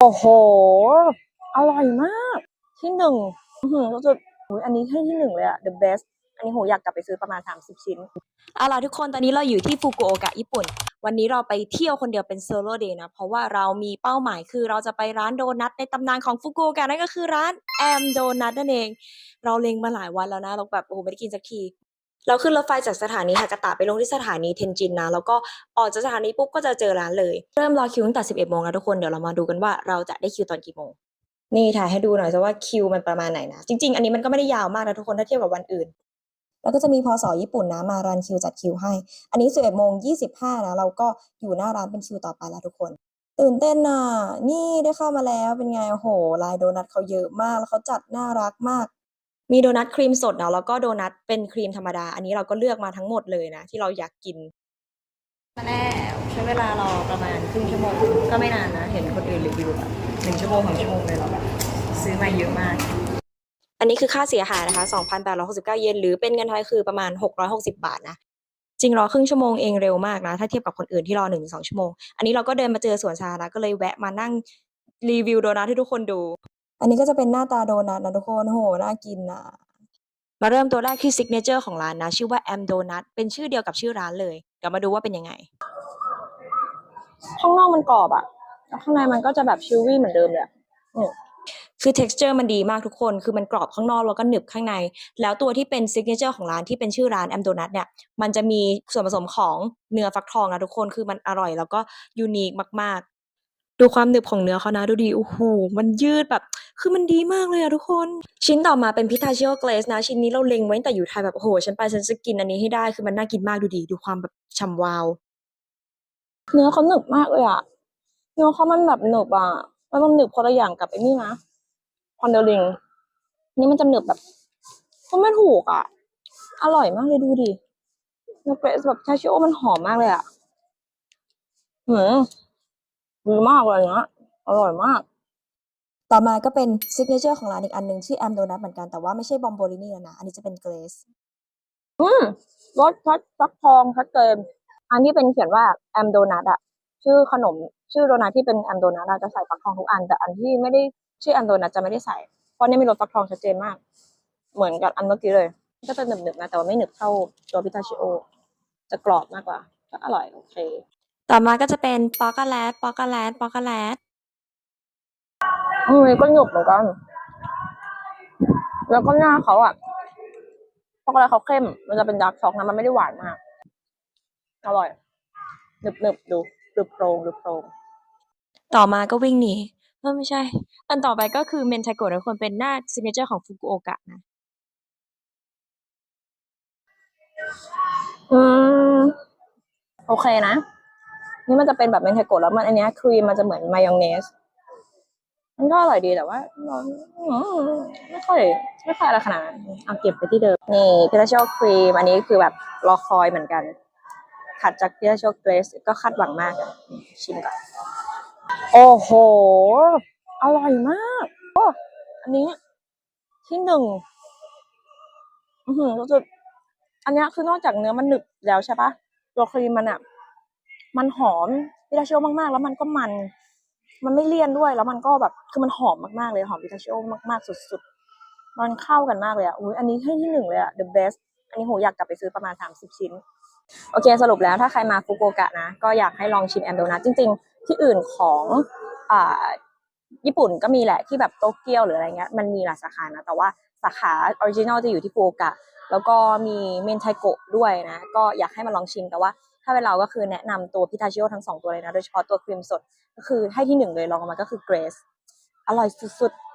โอ้โห อร่อยมาก ที่หนึ่งหือรู้สึกอุ๊ยอันนี้ให้ที่หนึ่งเลยอะ the best อันนี้โหอยากกลับไปซื้อประมาณ 30 ชิ้นเอาล่ะทุกคนตอนนี้เราอยู่ที่ฟุกุโอกะญี่ปุ่น วันนี้เราไปเที่ยวคนเดียวเป็นโซโล่เดย์นะ เพราะว่าเรามีเป้าหมายคือเราจะไปร้านโดนัทในตำนานของฟุกุโอกะนั่นก็คือร้านแอมโดนัทนั่นเอง เราเล็งมาหลายวันแล้วนะ เราแบบโอ้โหไม่ได้กินสักที เราขึ้นรถไฟจากสถานีฮากาตะไปลงที่สถานีเทนจินนะแล้วก็ออกจากสถานีปุ๊บก็จะเจอร้านเลย เริ่มรอคิวตั้งแต่ 11โมงแล้วทุกคนเดี๋ยวเรามาดูกันว่าเราจะได้คิวตอนกี่โมงนี่ถ่ายให้ดูหน่อยซะว่าคิวมันประมาณไหนนะจริง ๆ อันนี้มันก็ไม่ได้ยาวมากนะทุกคนถ้าเทียบกับวันอื่น แล้วก็จะมีพศญี่ปุ่นนะมารันคิวจัดคิวให้ อันนี้ 11โมง25นะเราก็อยู่หน้าร้านเป็นคิวต่อไปแล้วทุกคนตื่นเต้นน่ะ นี่ได้เข้ามาแล้วเป็นไง โอ้โหลายโดนัทเขาเยอะมาก แล้วเขาจัดน่ารักมาก มีโดนัทครีมสดเนาะแล้วก็โดนัทเป็นครีมธรรมดา อันนี้เราก็เลือกมาทั้งหมดเลยนะ ที่เราอยากกิน มาแล้วใช้เวลารอประมาณครึ่งชั่วโมงก็ไม่นานนะ เห็นคนอื่นรีวิวแบบหนึ่งชั่วโมงสองชั่วโมงเลยเราแบบซื้อมาเยอะมาก อันนี้คือค่าเสียหายนะคะ 2,869 เยนหรือเป็นเงินไทยคือประมาณ 660 บาทนะจริงรอครึ่งชั่วโมงเองเร็วมากนะ ถ้าเทียบกับคนอื่นที่รอ1นถึงสชั่วโมง อันนี้เราก็เดินมาเจอสวนสาธารณะก็เลยแวะมานั่งรีวิวโดนัทให้ทุกคนดู อันนี้ก็จะเป็นหน้าตาโดนัทนะทุกคนโหน่ากินนะมาเริ่มตัวแรกที่ซิกเนเจอร์ของร้านนะ ชื่อว่าแอมโดนัทเป็นชื่อเดียวกับชื่อร้านเลย เดี๋ยวมาดูว่าเป็นยังไง ข้างนอกมันกรอบอะแล้วข้างในมันก็จะแบบชิววี่เหมือนเดิมเลยอะอืมคือ texture มันดีมากทุกคน คือมันกรอบข้างนอกแล้วก็หนึบข้างใน แล้วตัวที่เป็น signature ของร้านที่เป็นชื่อร้านแอมโดนัทเนี่ย มันจะมีส่วนผสมของเนื้อฟักทองนะทุกคน คือมันอร่อยแล้วก็ยูนิคมากๆ ดูความหนึบของเนื้อเขานะดูดีโอ้โหมันยืดแบบ คือมันดีมากเลยอะทุกคน ชิ้นต่อมาเป็นพิทาชิโอเกรสนะ ชิ้นนี้เราเล็งไว้แต่อยู่ไทยแบบโอ้โหฉันไปฉันจะกินอันนี้ให้ได้คือมันน่ากินมากดูดี ดูความแบบฉ่ำวาว เนื้อเขาหนึบมากเลยอะเนื้อเขามันแบบหนึบอะแล้วมันหนึบคนละอย่างกับไอ้นี่นะคอนเดลิงนี่มันจะหนึบแบบก็ไม่ถูกอะอร่อยมากเลยดูดิเนื้อเกรสแบบชาชิโอมันหอมมากเลยอะหืม ดีมากเลยนะอร่อยมาก ต่อมาก็เป็นซิกเนเจอร์ของร้านอีกอันหนึ่งชื่อแอมโดนัทเหมือนกันแต่ว่าไม่ใช่บอมโบลินี่แล้วนะ อันนี้จะเป็นเกรสอืมรสชัดฟักทองชัดเจนอันที่เป็นเขียนว่าแอมโดนัทอะชื่อขนม ชื่อโดนัทที่เป็นแอมโดนัทอะจะใส่ฟักทองทุกอัน แต่อันที่ไม่ได้ชื่อแอมโดนัทจะไม่ได้ใส่เพราะนี่มีรสฟักทองชัดเจนมาก เหมือนกับอันเมื่อกี้เลยก็จะหนึบๆนะแต่ว่าไม่หนึบเท่าตัวพิทาชิโอ จะกรอบมากกว่าก็อร่อยโอเค ต่อมาก็จะเป็นปอกโกแลตปอกโกแลตปอกโกแลตอืมก็หนึบเหมือนกัน แล้วก็หน้าเขาอะช็อกโกแลตเขาเข้ม มันจะเป็นดาร์กช็อกนะมันไม่ได้หวานมาก อร่อยหนึบหนึบๆดูดูโปรงดูโปรงต่อมาก็วิ่งหนีเออไม่ใช่ อันต่อไปก็คือเมนไทโกะทุกคนเป็นหน้าซิกเนเจอร์ของฟุกุโอกะนะ อืม โอเคนะ นี่มันจะเป็นแบบเมนไทโกะแล้วมันอันเนี้ยครีมมันจะเหมือนมายองเนสมันก็อร่อยดีแต่ว่าอืมไม่ค่อยไม่ค่อยอะไรขนาดนั้นเอาเก็บไปที่เดิม นี่พิทาโชครีม อันนี้คือแบบรอคอยเหมือนกันถัดจากพิทาโชเกรสก็คาดหวังมากอะชิมก่อน โอ้โห อร่อยมาก โอ้อันนี้ ที่หนึ่งอือหือรู้สึกอันเนี้ยคือนอกจากเนื้อมันหนึบแล้วใช่ปะตัวครีมมันอะ มันหอมพิทาโชมากๆ แล้วมันก็มัน มันไม่เลี่ยนด้วย แล้วมันก็แบบคือมันหอมมากๆเลยหอมพิทาชิโอมากๆสุดๆ มันเข้ากันมากเลยอะอุ้ยอันนี้ให้ที่หนึ่งเลยอะ the best อันนี้โหอยากกลับไปซื้อประมาณสามสิบชิ้น โอเคสรุปแล้วถ้าใครมาฟุกุโอกะนะ ก็อยากให้ลองชิมแอมโดนัทจริง ๆ ที่อื่นของอ่าญี่ปุ่นก็มีแหละที่แบบโตเกียวหรืออะไรเงี้ยมันมีหลายสาขานะแต่ว่า สาขาออริจินอลจะอยู่ที่ฟุกุโอกะ แล้วก็มีเมนไทโกะด้วยนะ ก็อยากให้มาลองชิมแต่ว่าถ้าเป็นเราก็คือแนะนำตัวพิทาชิโอทั้งสองตัวเลยนะ โดยเฉพาะตัวครีมสด ก็คือให้ที่หนึ่งเลยลองมาก็คือเกรสอร่อยสุดๆ